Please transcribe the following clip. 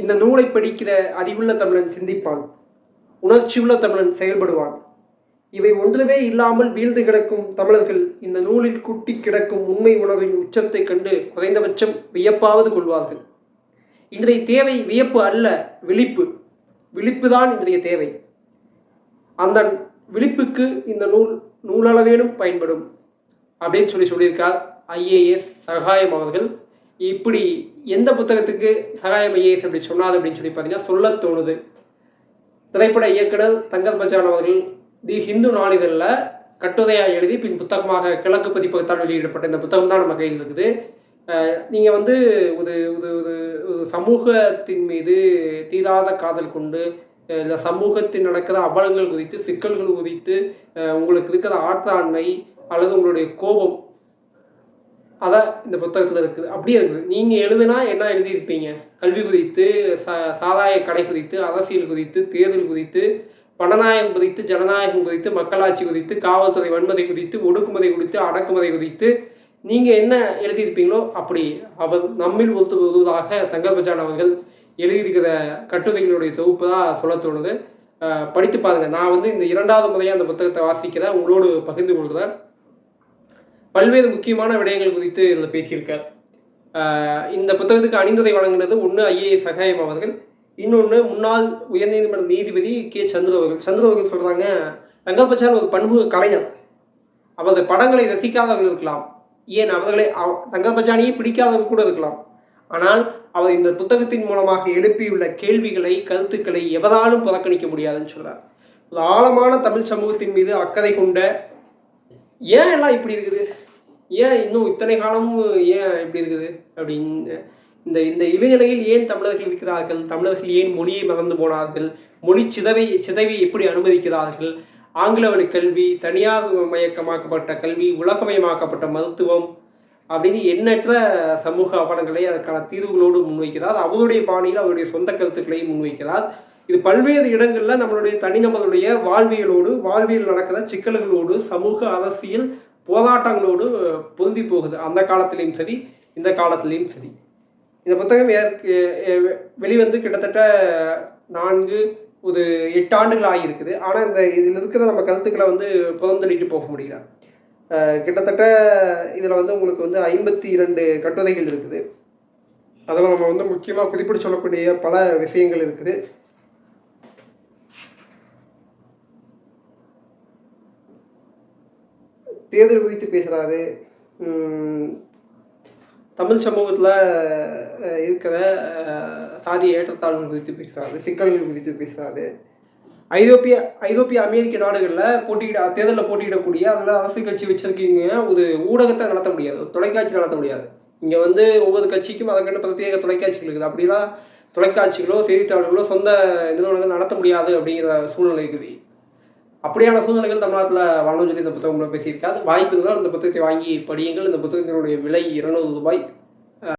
இந்த நூலை படிக்கிற அறிவுள்ள தமிழன் சிந்திப்பான். உணர்ச்சியுள்ள தமிழன் செயல்படுவான். இவை ஒன்றுமே இல்லாமல் வீழ்ந்து கிடக்கும் தமிழர்கள் இந்த நூலில் குட்டி கிடக்கும் உண்மை உணர்வின் உச்சத்தைக் கண்டு குறைந்தபட்சம் வியப்பாவது கொள்வார்கள். இன்றைய தேவை வியப்பு அல்ல விழிப்பு. விழிப்புதான் இன்றைய தேவை. அந்த விழிப்புக்கு இந்த நூல் நூலளவேனும் பயன்படும். அப்படின்னு சொல்லி சொல்லியிருக்கார் ஐஏஎஸ் சகாயம் அவர்கள். இப்படி எந்த புத்தகத்துக்கு சகாயம் ஐஏஎஸ் அப்படி சொன்னார் அப்படின்னு சொல்லி பார்த்தீங்கன்னா சொல்லத் தோணுது. திரைப்பட இயக்குனர் தங்கர் பச்சான் அவர்கள் தி ஹிந்து நாளிதழில் கட்டுரையாக எழுதி பின் புத்தகமாக கிழக்கு பதிப்பகத்தால் வெளியிடப்பட்ட இந்த புத்தகம் தான் நம்ம கையில் இருக்குது. நீங்கள் வந்து ஒரு ஒரு ஒரு சமூகத்தின் மீது தீராத காதல் கொண்டு இல்லை சமூகத்தில் நடக்கிற அவலங்கள் குறித்து சிக்கல்கள் குறித்து உங்களுக்கு இருக்கிற ஆற்றாண்மை அல்லது உங்களுடைய கோபம் அதான் இந்த புத்தகத்தில் இருக்குது. அப்படியே இருக்குது. நீங்கள் எழுதுனா என்ன எழுதியிருப்பீங்க? கல்வி குறித்து ச சாதாய கடை குறித்து அரசியல் குறித்து தேர்தல் குறித்து பணநாயகம் குறித்து ஜனநாயகம் குறித்து மக்களாட்சி குறித்து காவல்துறை வன்முறை குறித்து ஒடுக்குமுறை குறித்து அடக்குமுறை குறித்து நீங்கள் என்ன எழுதியிருப்பீங்களோ அப்படி. அவர் நம்மில் ஒருத்தர் ஒருவராக தங்கல் பச்சான் அவர்கள் எழுதியிருக்கிற கட்டுரைகளுடைய தொகுப்பு தான் சொல்ல தோணுது. படித்து பாருங்கள் நான் வந்து இந்த இரண்டாவது முறையாக அந்த புத்தகத்தை வாசிக்கிறேன். உங்களோடு பகிர்ந்து கொள்கிறேன். பல்வேறு முக்கியமான விடயங்கள் குறித்து இதில் பேசியிருக்கார் இந்த புத்தகத்துக்கு அணிந்துரை வழங்கினது ஒன்று ஐஏஎஸ் சகாயம் அவர்கள் இன்னொன்று முன்னாள் உயர்நீதிமன்ற நீதிபதி கே. சந்திர அவர்கள். சந்திர அவர்கள் சொல்கிறாங்க தங்கர் ஒரு பண்பு கலைஞர். அவரது படங்களை ரசிக்காதவர்கள் இருக்கலாம். ஏன்? அவர்களை அவ- ரங்கபச்சானியை பிடிக்காதவர்கள் கூட இருக்கலாம். ஆனால் அவர் இந்த புத்தகத்தின் மூலமாக எழுப்பியுள்ள கேள்விகளை கருத்துக்களை எவராலும் புறக்கணிக்க முடியாதுன்னு சொல்கிறார் ஒரு ஆழமான தமிழ் சமூகத்தின் மீது அக்கறை கொண்ட ஏன் எல்லாம் இப்படி இருக்குது? ஏன் இன்னும் இத்தனை காலமும் ஏன் இப்படி இருக்குது? அப்படின்னு இந்த இந்த இளைநிலையில் ஏன் தமிழர்கள் இருக்கிறார்கள்? தமிழர்கள் ஏன் மொழியை மறந்து போனார்கள்? மொழி சிதவை சிதைவை எப்படி அனுமதிக்கிறார்கள்? ஆங்கில வழி கல்வி தனியார் மயக்கமாக்கப்பட்ட கல்வி உலகமயமாக்கப்பட்ட மருத்துவம் அப்படின்னு எண்ணற்ற சமூக அவலங்களை அதற்கான தீர்வுகளோடு முன்வைக்கிறார். அவருடைய பாணியில் அவருடைய சொந்த கருத்துக்களையும் முன்வைக்கிறார். இது பல்வேறு இடங்களில் நம்மளுடைய தனிநபருடைய வாழ்வியலோடு வாழ்வியல் நடக்கிற சிக்கல்களோடு சமூக அரசியல் போராட்டங்களோடு பொருந்தி போகுது. அந்த காலத்திலையும் சரி இந்த காலத்திலையும் சரி. இந்த புத்தகம் ஏற்க வெளிவந்து கிட்டத்தட்ட நான்கு ஒரு எட்டு ஆண்டுகள் ஆகியிருக்குது. ஆனால் இந்த இதில் இருக்கிற நம்ம கருத்துக்களை வந்து புறந்தள்ளிட்டு போக முடியல. கிட்டத்தட்ட இதில் வந்து உங்களுக்கு வந்து ஐம்பத்தி இரண்டு கட்டுரைகள் இருக்குது. அதில் நம்ம வந்து முக்கியமாக குறிப்பிட்டு சொல்லக்கூடிய பல விஷயங்கள் இருக்குது. தேர்தல் குறித்து பேசுகிறாரு தமிழ் சமூகத்தில் இருக்கிற சாதி சாதிய ஏற்றத்தாழ்வுகள் குறித்து பேசுகிறாரு சிக்கல்கள் குறித்து பேசுகிறாரு ஐரோப்பிய ஐரோப்பிய அமெரிக்க நாடுகளில் போட்டியிட தேர்தலில் போட்டியிடக்கூடிய அதில் அரசு கட்சி வச்சுருக்கீங்க ஒரு ஊடகத்தை நடத்த முடியாது ஒரு தொலைக்காட்சி நடத்த முடியாது. இங்கே வந்து ஒவ்வொரு கட்சிக்கும் அதற்கென்று பிரத்யேக தொலைக்காட்சிகள் இருக்குது. அப்படிலாம் தொலைக்காட்சிகளோ செய்தித்தாளர்களோ சொந்த நிறுவனங்கள் நடத்த முடியாது அப்படிங்கிற சூழ்நிலை இருக்குது. அப்படியான சூழ்நிலைகள் தமிழ்நாட்டில் வரணும்னு சொல்லி இந்த புத்தகம் பேசியிருக்காது வாய்ப்பு இருந்தால் இந்த புத்தகத்தை வாங்கி படியுங்கள். இந்த புத்தகத்தினுடைய விலை இருநூறு ரூபாய்.